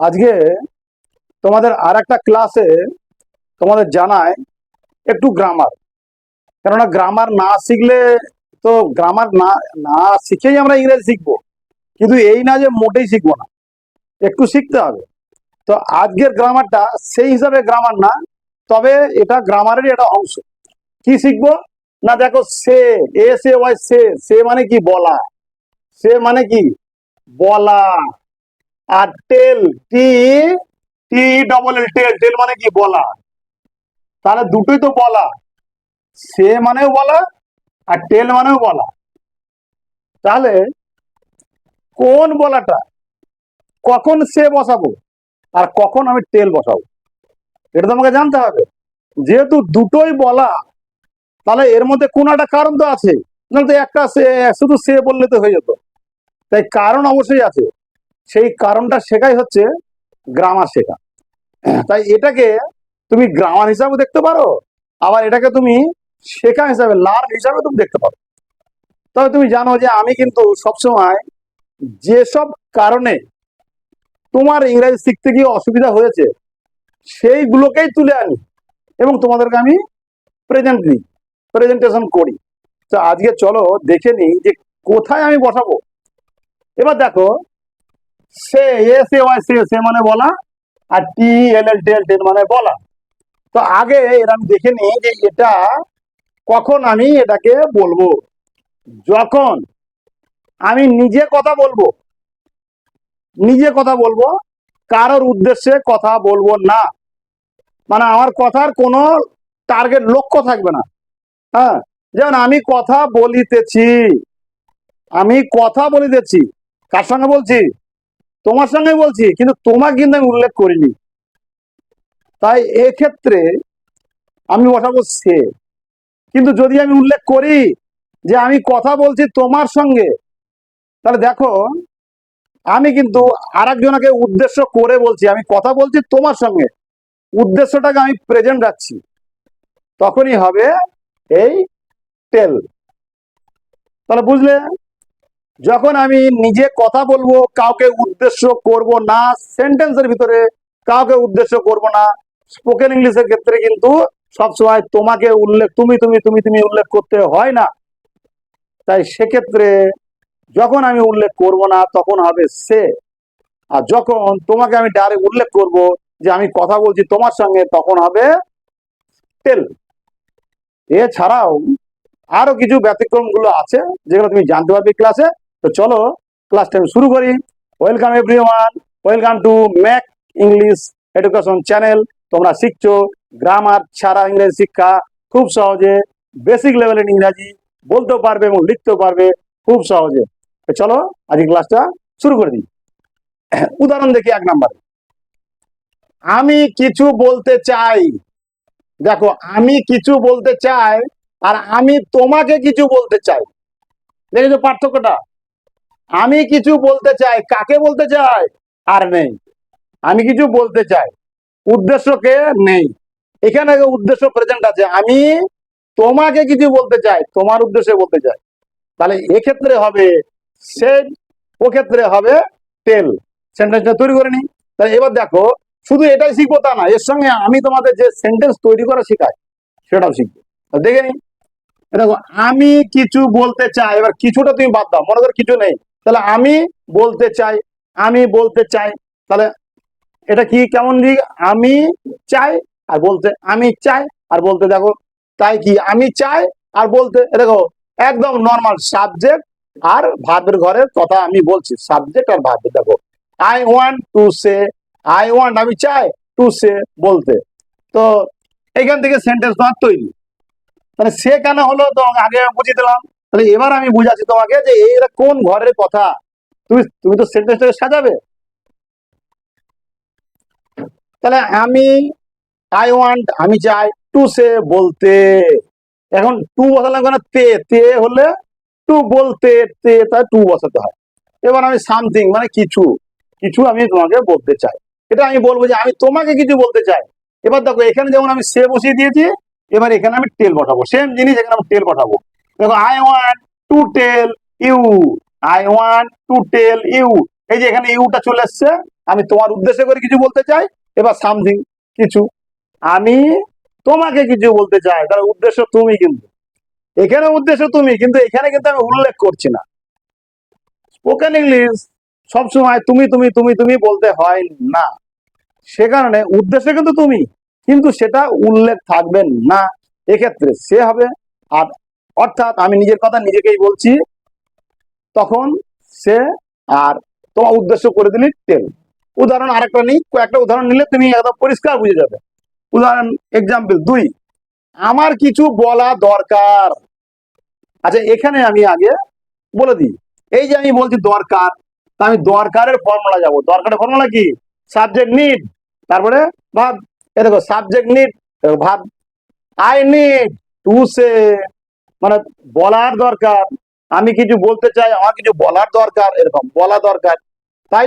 আজকে তোমাদের আর একটা ক্লাসে তোমাদের জানায় একটু গ্রামার কেননা গ্রামার না শিখলে তো গ্রামার না না শিখেই আমরা ইংরেজি শিখব। কিন্তু এই না যে মোটেই শিখব না, একটু শিখতে হবে। তো আজকের গ্রামারটা সেই হিসাবে গ্রামার না, তবে এটা গ্রামারেরই একটা অংশ। কি শিখব? না দেখো সে, এ, সে, ওয়াই, সে সে মানে কি বলা? সে মানে কি? বলা। আর tell T T double L tell tell মানে কি? বলা। তাহলে দুটোই তো বলা। সে মানেও বলা আর টেল মানেও বলা। তাহলে কোন বলাটা? কখন সে বসাবো? আর কখন আমি টেল বসাবো? এটা তো আমাকে জানতে হবে। যেহেতু দুটোই বলা, তাহলে এর মধ্যে কোন একটা কারণ তো আছে। একটা সে, শুধু সে বললে তো হয়ে যেত। তাই কারণ অবশ্যই আছে। সেই কারণটা শেখাই হচ্ছে গ্রামার শেখা। তাই এটাকে তুমি গ্রামার হিসাবে দেখতে পারো, আবার এটাকে তুমি শেখা হিসাবে লার্ন হিসাবে তুমি দেখতে পারো। তবে তুমি জানো যে আমি কিন্তু সবসময় যেসব কারণে তোমার ইংরেজি শিখতে গিয়ে অসুবিধা হয়েছে, সেইগুলোকেই তুলে আনি এবং তোমাদেরকে আমি প্রেজেন্ট দিই প্রেজেন্টেশন করি। তো আজকে চলো দেখে নিই যে কোথায় আমি বসাবো। এবার দেখো সে এ, সে, ওয়াই, সে সে মানে বলা, আর টি, এল এল টেল টেল মানে বলা। তো আগে এর আমি দেখে নিই যে এটা কখন আমি এটাকে বলব। যখন আমি নিজে কথা বলব, নিজে কথা বলব, কারোর উদ্দেশ্যে কথা বলব না। মানে আমার কথার কোনো টার্গেট লক্ষ্য থাকবে না। হ্যাঁ যেমন আমি কথা বলিতেছি, আমি কথা বলিতেছি, কার সঙ্গে বলছি? তোমার সঙ্গে বলছি, কিন্তু তোমাকে কিন্তু আমি উল্লেখ করিনি। তাই এক্ষেত্রে আমি বসাবো সে। কিন্তু যদি আমি উল্লেখ করি যে আমি কথা বলছি তোমার সঙ্গে, তাহলে দেখো, আমি কিন্তু আরেকজনকে উদ্দেশ্য করে বলছি, আমি কথা বলছি তোমার সঙ্গে। উদ্দেশ্যটাকে আমি প্রেজেন্ট রাখছি। তখনই হবে এই টেল তাহলে বুঝলে? যখন আমি নিজে কথা বলব, কাউকে উদ্দেশ্য করব না সেন্টেন্সের ভিতরে কাউকে উদ্দেশ্য করব না স্পোকেন ইংলিশের ক্ষেত্রে কিন্তু সবসময় তোমাকে উল্লেখ, তুমি তুমি তুমি তুমি উল্লেখ করতে হয় না। তাই সেক্ষেত্রে যখন আমি উল্লেখ করব না, তখন হবে সে। আর যখন তোমাকে আমি ডাইরেক্ট উল্লেখ করব যে আমি কথা বলছি তোমার সঙ্গে, তখন হবে টেল এছাড়াও আরও কিছু ব্যতিক্রমগুলো আছে, যেগুলো তুমি জানতে পারবে ক্লাসে তো চলো ক্লাস আমি শুরু করি। Welcome everyone welcome to Mac English education channel তোমরা শিখছো গ্রামার ছাড়া ইংরেজি শিক্ষা। খুব সহজে বেসিক লেভেলের ইংরাজি বলতেও পারবে এবং লিখতেও পারবে খুব সহজে। তো চলো, আজকে ক্লাসটা শুরু করে দিই। উদাহরণ দেখি এক নাম্বার আমি কিছু বলতে চাই। দেখো, আমি কিছু বলতে চাই আর আমি তোমাকে কিছু বলতে চাই। দেখেছ পার্থক্যটা? আমি কিছু বলতে চাই। কাকে বলতে চাই? আর নেই। আমি কিছু বলতে চাই। উদ্দেশ্যকে নেই। এখানে উদ্দেশ্য প্রেজেন্ট আছে, আমি তোমাকে কিছু বলতে চাই। তোমার উদ্দেশ্যে বলতে চাই। তাহলে এক্ষেত্রে হবে সে ও ক্ষেত্রে হবে তেল সেন্টেন্সটা তৈরি করে নি তাহলে এবার দেখো, শুধু এটাই শিখব তা না, এর সঙ্গে আমি তোমাদের যে সেন্টেন্স তৈরি করা শেখাই, সেটাও শিখব। দেখে নি দেখো, আমি কিছু বলতে চাই, এবার কিছুটা তুমি বাদ দাও, মনে করো কিছু নেই। তাহলে আমি বলতে চাই, আমি বলতে চাই, তাহলে এটা কি কেমন দিক? আমি চাই আর বলতে, আমি চাই আর বলতে দেখো, তাই কি আমি চাই আর বলতে দেখো, একদম নর্মাল সাবজেক্ট আর ভাবের ঘরের কথা আমি বলছি সাবজেক্ট আর ভাব দেখো। I want to say I want আমি চাই টু সে বলতে। তো এখান থেকে সেন্টেন্স তোমার তৈরি। তাহলে সে কেন হলো? তো আগে বুঝিয়ে দিলাম। তাহলে এবার আমি বুঝাচ্ছি তোমাকে যে এরা কোন ঘরের কথা? তুমি তুমি তো সেন্টেন্সটাকে সাজাবে। তাহলে আমি আই ওয়ান্ট আমি চাই টু সে বলতে। এখন টু বসালাম কেন তে তে হলে টু বলতে, তে তাই টু বসাতে হয়। এবার আমি সামথিং মানে কিছু কিছু আমি তোমাকে বলতে চাই। এটা আমি বলব যে আমি তোমাকে কিছু বলতে চাই। এবার দেখো, এখানে যেমন আমি সে বসিয়ে দিয়েছি, এবার এখানে আমি টেল বসাবো সেম জিনিস এখানে আমি টেল বসাবো দেখো I want to tell you I want to tell you এই যে এখানে ইউটা চলে এসছে, আমি তোমার উদ্দেশ্য করে কিছু বলতে চাই। এবার সামথিং কিছু। আমি তোমাকে কিছু বলতে চাই, তার উদ্দেশ্য তুমি কিন্তু। এখানে উদ্দেশ্য তুমি, কিন্তু এখানে কিন্তু আমি উল্লেখ করছি না। স্পোকেন ইংলিশ সবসময় তুমি তুমি তুমি তুমি বলতে হয় না। সে কারণে উদ্দেশ্য কিন্তু তুমি, কিন্তু সেটা উল্লেখ থাকবে না। এক্ষেত্রে সে হবে আর অর্থাৎ আমি নিজের কথা নিজেকেই বলছি, তখন সে আর তোমার উদ্দেশ্য করে দিলি টেল উদাহরণ আরেকটা নেই, কয়েকটা উদাহরণ নিলে তুমি একদম পরিষ্কার বুঝে যাবে। উদাহরণ এক্সাম্পল দুই, আমার কিছু বলা দরকার। আচ্ছা এখানে আমি আগে বলে দিই। এই যে আমি বলছি দরকার, তা আমি দরকারের ফর্মুলা যাব। দরকারের ফর্মুলা কি? সাবজেক্ট নিড তারপরে ভাব। এ দেখো সাবজেক্ট নিড ভাব। আই নিড টু সে মানে বলার দরকার, আমি কিছু বলতে চাই, আমার কিছু বলার দরকার, এরকম বলা দরকার। তাই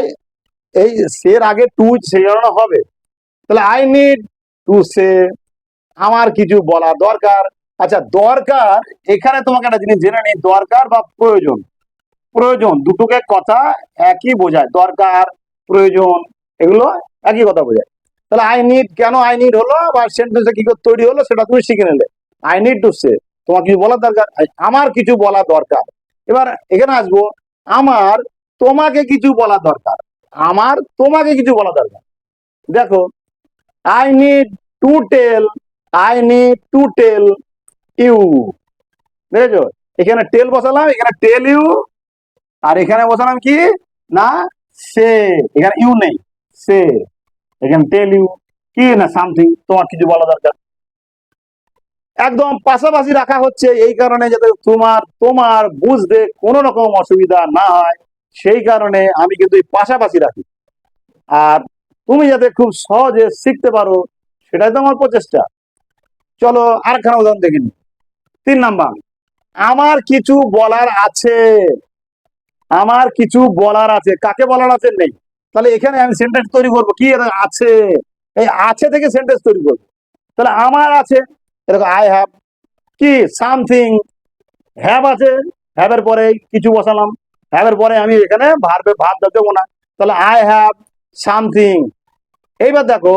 এই সের আগে টু সেই জন্য হবে। তাহলে আই নিড টু সে আমার কিছু বলা দরকার। আচ্ছা দরকার, এখানে তোমাকে একটা জিনিস জেনে নিই, দরকার বা প্রয়োজন? প্রয়োজন, দুটোকে কথা একই বোঝায়। দরকার, প্রয়োজন, এগুলো একই কথা বোঝায়। তাহলে আই নিড কেন আই নিড হলো বা সেন্টেন্সটা কি করে তৈরি হলো, সেটা তুমি শিখে নিলে। আই নিড টু সে তোমার কিছু বলার দরকার? আমার কিছু বলা দরকার। এবার এখানে আসব। আমার তোমাকে কিছু বলা দরকার। আমার তোমাকে কিছু বলা দরকার। দেখো I need to tell I need to tell you বুঝেছ? এখানে টেল বসালাম, এখানে টেল ইউ আর এখানে বসালাম কি? না, সে। এখানে ইউ নেই, সে। এখানে টেল ইউ কি না সামথিং তোমার কিছু বলা দরকার। একদম পাশাপাশি রাখা হচ্ছে এই কারণে যাতে তোমার তোমার বুঝতে কোনো রকম অসুবিধা না হয়, সেই কারণে আমি কিন্তু এই পাশাপাশি রাখি। আর তুমি যাতে খুব সহজে শিখতে পারো, সেটাই তো আমার প্রচেষ্টা। চলো আরেকখানা উদাহরণ দেখে নিই। তিন নাম্বার, আমার কিছু বলার আছে। আমার কিছু বলার আছে। কাকে বলার আছে? নেই। তাহলে এখানে আমি সেন্টেন্স তৈরি করব। কি আছে? এই আছে থেকে সেন্টেন্স তৈরি করব। তাহলে আমার আছে এরকম আই হ্যাভ কি সামথিং হ্যাভ আছে হ্যাভের পরে কিছু বসালাম হ্যাভের পরে আমি এখানে ভার্বে ভাব দেবো না। তাহলে আই হ্যাভ সামথিং এইবার দেখো,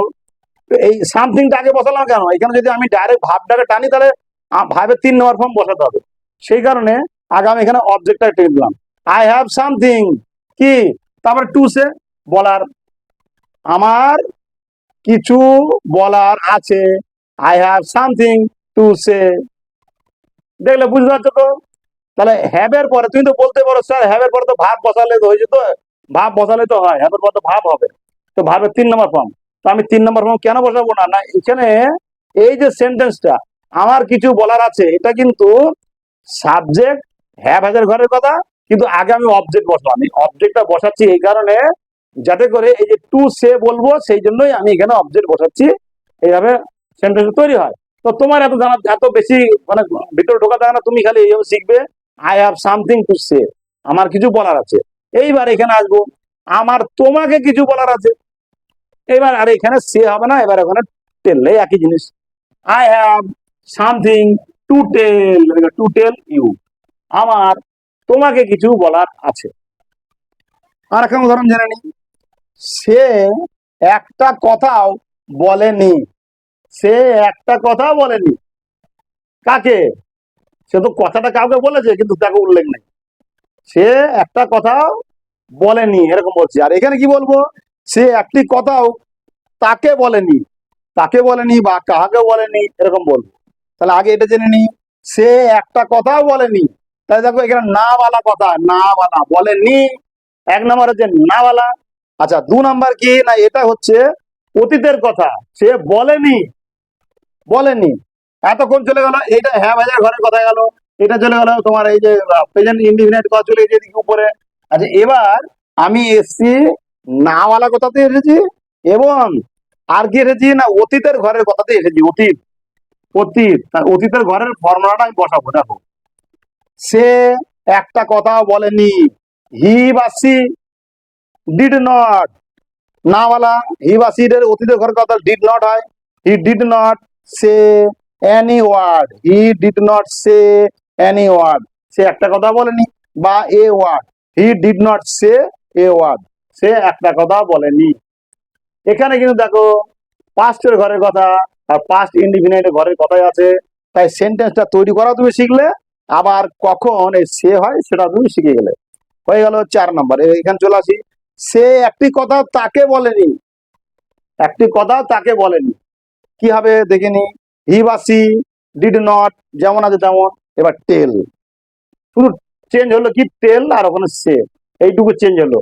এই সামথিংটা আগে বসালাম কেন? এখানে যদি আমি ডাইরেক্ট ভাবটাকে টানি, তাহলে ভাবের তিন নম্বর ফর্ম বসাতে হবে। সেই কারণে আগে আমি এখানে অবজেক্টটা টেনে দিলাম। আই হ্যাভ সামথিং কি? তারপরে টু সে, বলার। আমার কিছু বলার আছে। I have something to say দেখলে বুঝতে পারছ তো? তাহলে হ্যাবের পরে তুমি তো বলতে পারো, স্যার হ্যাবের পরে তো ভাব বসালে তো হয়েছে তো? ভাব বসালে তো হয় হ্যাবের পরে তো ভাব হবে। তো ভাবের তিন নম্বর ফর্ম তো আমি তিন নম্বর ফর্ম কেন বসাবো না? না, এখানে এই যে সেন্টেন্সটা আমার কিছু বলার আছে, এটা কিন্তু সাবজেক্ট হ্যাভ হ্যাজের ঘরের কথা, কিন্তু আগে আমি অবজেক্ট বসবো। আমি অবজেক্টটা বসাচ্ছি এই কারণে, যাতে করে এই যে টু সে বলব, সেই জন্যই আমি এখানে অবজেক্ট বসাচ্ছি। এইভাবে সেন্টেন্স তৈরি হয়। তো তোমার এত জানা এত বেশি মানে ভিতরে ঢোকা থাকে না, তুমি খালি এইভাবে শিখবে। I have something to say আমার কিছু বলার আছে। এইবার এখানে আসব। আমার তোমাকে কিছু বলার আছে। এবার আর এখানে সে হবে না, এবার ওখানে টেল এই একই জিনিস। I have something to tell to tell you আমার তোমাকে কিছু বলার আছে। আর একটা উদাহরণ জেনে নিই। সে একটা কথাও বলেনি। সে একটা কথাও বলেনি। কাকে? সে তো কথাটা কাউকে বলেছে, কিন্তু তাকে উল্লেখ নেই। সে একটা কথাও বলেনি, এরকম বলছে। আর এখানে কি বলব? সে একটি কথাও তাকে বলেনি। তাকে বলেনি বা কাহাকে বলেনি, এরকম বলব। তাহলে আগে এটা জেনে নি সে একটা কথাও বলেনি। তাই দেখো এখানে না বলা কথা না বলা বলেনি। এক নম্বর হচ্ছে না বলা আচ্ছা দু নাম্বার কি? না, এটা হচ্ছে অতীতের কথা। সে বলেনি। বলেনি এতক্ষণ চলে গেল, এইটা হ্যাঁ বাজার ঘরের কথা গেল, এটা চলে গেল তোমার এই যে প্রেজেন্ট ইন্ডিফিনাইট কথা চলে এদিকে উপরে। আচ্ছা এবার আমি এসছি নাওয়ালা কথাতে এসেছি এবং আর কি এসেছি না, অতীতের ঘরের কথাতে এসেছি, অতীত অতীত তার অতীতের ঘরের ফর্মুলাটা আমি বসাবো, দেখো। সে একটা কথাও বলেনি হি বা সি ডিড নট নাওয়ালা হি বা সি এর অতীতের ঘরের কথা ডিড নট হয় he did not say any word he did not say any word সে একটা কথা বলেনি বা a word he did not say a word সে একটা কথা বলেনি। এখানে কিন্তু দেখো পাস্টের ঘরের কথা আর পাস্ট ইন্ডিফিনাইট ঘরের কথাই আছে। তাই সেন্টেন্সটা তৈরি করা তুমি শিখলে, আবার কখন এই সে হয় সেটা তুমি শিখে গেলে। হয়ে গেল চার নম্বর। এখানে চলে আসি। সে একটি কথা তাকে বলেনি। একটি কথা তাকে বলেনি। কি হবে দেখে নি হি বা সি ডিড নট যেমন আছে তেমন। এবার টেল শুধু চেঞ্জ হলো কি টেল আর ওখানে সে। এইটুকু চেঞ্জ হলো।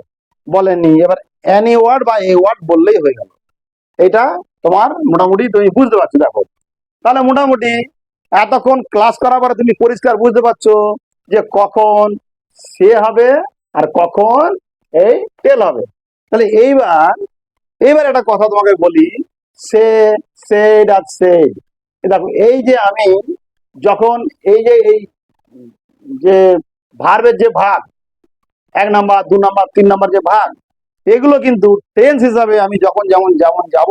বলেনি এবার অ্যানি ওয়ার্ড বা এ ওয়ার্ড বললেই হয়ে গেল। এটা তোমার মোটামুটি তুমি বুঝতে পারছ, দেখো। তাহলে মোটামুটি এতক্ষণ ক্লাস করার পরে তুমি পরিষ্কার বুঝতে পারছ যে কখন সে হবে আর কখন এই টেল হবে। তাহলে এইবার এইবার একটা কথা তোমাকে বলি। সে সেড আর সেড দেখো, এই যে আমি যখন এই যে এই যে ভার্বের যে ভাগ, এক নাম্বার, দু নাম্বার, তিন নাম্বার যে ভাগ, এগুলো কিন্তু টেন্স হিসাবে আমি যখন যেমন যেমন যাব,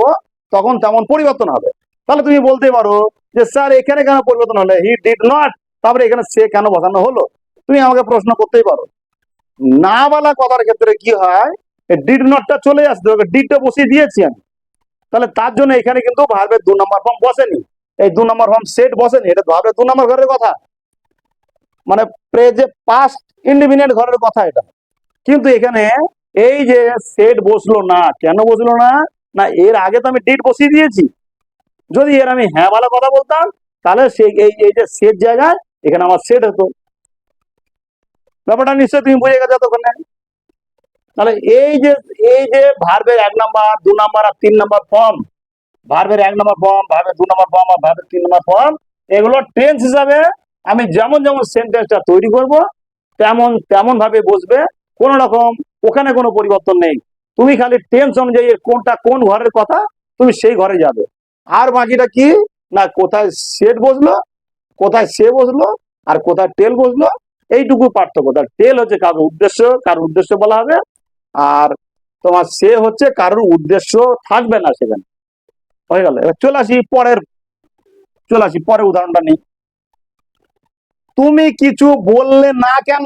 তখন তেমন পরিবর্তন হবে। তাহলে তুমি বলতে পারো যে, স্যার, এখানে কেন পরিবর্তন হলো? হি ডিড নট তারপরে এখানে সে কেন বসানো হলো? তুমি আমাকে প্রশ্ন করতেই পারো। না বলা কথার ক্ষেত্রে কি হয়? ডিড নটটা চলে আসতে হবে। ডিডটা বসিয়ে দিয়েছি আমি। তাহলে তার জন্য এখানে কিন্তু ভার্বের দু নম্বর ফর্ম বসেনি। এই দু নম্বর ফর্ম সেট বসেনি, এটা ভার্বের দু নম্বর ঘরের কথা। মানে প্রেজে পাস্ট ইন্ডিপেন্ডেন্ট ঘরের কথা এটা। কিন্তু এখানে এই যে সেট বসল না, কেন বসল না? না, এর আগে তো আমি ডিট বসিয়ে দিয়েছি। যদি এর আমি হ্যাঁ ভালো কথা বলতাম, তাহলে সেই এই এই যে সেট জায়গায় এখানে আমার সেট হতো। ব্যাপারটা নিশ্চয়ই তুমি বুঝে গেছো তখন তাহলে এই যে এই যে ভার্বের এক নাম্বার দু নাম্বার আর তিন নাম্বার ফর্ম ভার্বের এক নাম্বার ফর্ম ভার্বের দু নাম্বার ফর্ম আর ভার্বের তিন নাম্বার ফর্ম এগুলো টেন্স হিসাবে আমি যেমন যেমন সেন্টেন্সটা তৈরি করব, তেমন তেমন ভাবে বসবে, কোন রকম ওখানে কোনো পরিবর্তন নেই। তুমি খালি টেন্স অনুযায়ী কোনটা কোন ঘরের কথা, তুমি সেই ঘরে যাবে। আর বাকিটা কি? না, কোথায় সেট বসল, কোথায় সে বসল, আর কোথায় টেল বসল, এইটুকু পার্থক্য। তার টেল হচ্ছে কারোর উদ্দেশ্য কারোর উদ্দেশ্য বলা হবে আর তোমার সে হচ্ছে কারোর উদ্দেশ্য থাকবে না সেখানে। হয়ে গেল। এবার চলে আসি পরের, চলে আসি পরের উদাহরণটা নিই তুমি কিছু বললে না কেন?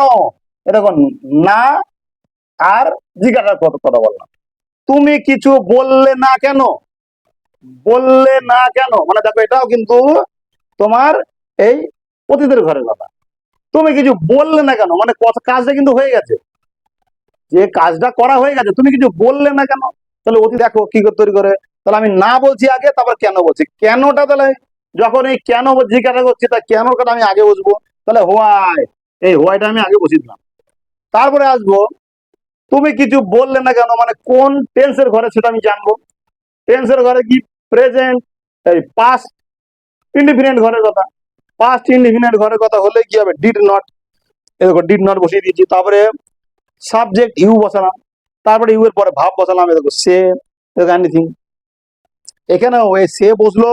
এরকম না আর জিজ্ঞাসা কথা বললাম। তুমি কিছু বললে না কেন? বললে না কেন? মানে দেখো, এটাও কিন্তু তোমার এই অতীতের ঘরের কথা। তুমি কিছু বললে না কেন? মানে কাজটা কিন্তু হয়ে গেছে। যে কাজটা করা হয়ে গেছে, তুমি কিছু বললে না কেন? তাহলে অতি দেখো কি তৈরি করে। তাহলে আমি না বলছি আগে, তারপর কেন বলছি? কেনটা তাহলে? যখন এই কেন জিজ্ঞাসা করছি, তা কেনটা আমি আগে বুঝব? তাহলে হোয়াই, এই হোয়াইটা আমি আগে বসিয়ে দিলাম। তারপরে আসব, তুমি কিছু বললে না কেন? মানে কোন টেন্সের ঘরে সেটা আমি জানব। টেন্সের ঘরে কি? প্রেজেন্ট এই পাস্ট ইন্ডিফিনেন্ট ঘরের কথা। পাস্ট ইন্ডিফিনেন্ট ঘরের কথা হলে কি হবে? ডিড নট এরকম ডিড নট বসিয়ে দিয়েছি। তারপরে সাবজেক্ট ইউ বসালাম, তারপরে ইউ এর পরে ভাব বসালাম এরকম সে এনিথিং এখানে সে বসল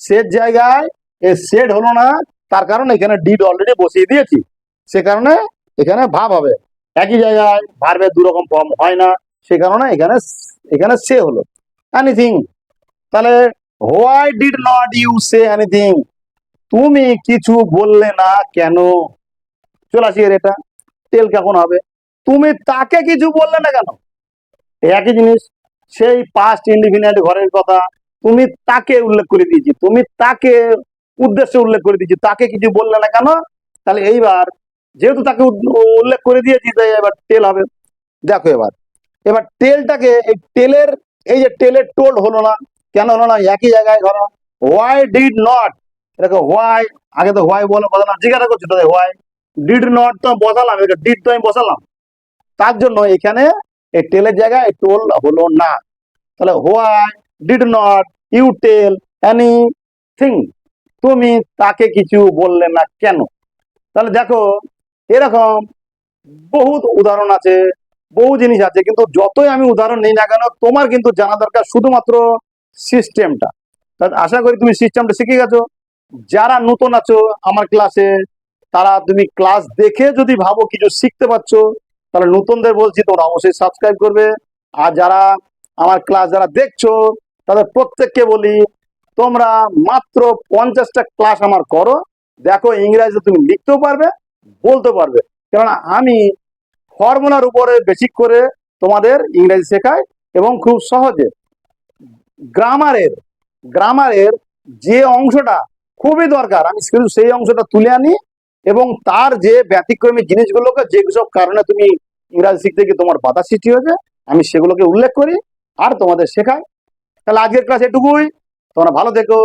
সের জায়গায়, এ সেট হলো না, তার কারণে এখানে ডিড অলরেডি বসিয়ে দিয়েছি। সে কারণে এখানে ভাব হবে। একই জায়গায় ভার্বের দু রকম ফর্ম হয় না, সে কারণে এখানে এখানে সে হলো। এনিথিং তাহলে why did not you say anything তুমি কিছু বললে না কেন? চলে আসি এর এটা। তেল কখন হবে? তুমি তাকে কিছু বললে না কেন? একই জিনিস, সেই পাস্ট ইন্ডিফিনিট ঘরের কথা তুমি তাকে উল্লেখ করে দিয়েছি, তুমি তাকে উদ্দেশ্যে উল্লেখ করে দিয়েছি, তাকে কিছু বললে না কেন? তাহলে এইবার যেহেতু তাকে উল্লেখ করে দিয়েছি, তাই এবার তেল হবে। দেখো এবার এবার তেলটাকে এই তেলের, এই যে তেলের টোল হলো না, কেন হলো না, একই জায়গায় ধরো হোয়াই ডিড নট এটাকে হোয়াই আগে তো হোয়াই বলো কথা না, জিজ্ঞাসা করছি তো হোয়াই ডিড নট তো বসালাম, এটা ডিড তো আমি বসালাম। তার জন্য এখানে এই টেলের জায়গায় টোল হলো না। তাহলে why did not you tell anything তুমি তাকে কিছু বললে না কেন? তাহলে দেখো, এরকম বহুত উদাহরণ আছে বহু জিনিস আছে, কিন্তু যতই আমি উদাহরণ নেই না কেন, তোমার কিন্তু জানা দরকার শুধুমাত্র সিস্টেমটা আশা করি তুমি সিস্টেমটা শিখে গেছো। যারা নতুন আছো আমার ক্লাসে তারা তুমি ক্লাস দেখে যদি ভাবো কিছু শিখতে পারছ তাহলে নতুনদের বলছি তোমরা অবশ্যই সাবস্ক্রাইব করবে। আর যারা আমার ক্লাস যারা দেখছ, তাদের প্রত্যেককে বলি, তোমরা মাত্র পঞ্চাশটা ক্লাস আমার করো। দেখো ইংরেজিতে তুমি লিখতেও পারবে বলতে পারবে। কেননা আমি ফর্মুলার উপরে বেসিক করে তোমাদের ইংরেজি শেখাই এবং খুব সহজে। গ্রামারের গ্রামারের যে অংশটা খুবই দরকার, আমি শুধু সেই অংশটা তুলে আনি এবং তার যে ব্যতিক্রমী জিনিসগুলোকে যেসব কারণে তুমি ইংরাজি শিখতে গিয়ে তোমার বাধা সৃষ্টি হয়েছে, আমি সেগুলোকে উল্লেখ করি আর তোমাদের শেখাই। তাহলে আজকের ক্লাস এটুকুই। তোমরা ভালো থেকো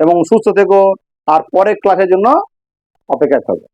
এবং সুস্থ থেকো। আর পরের ক্লাসের জন্য অপেক্ষায় থাকো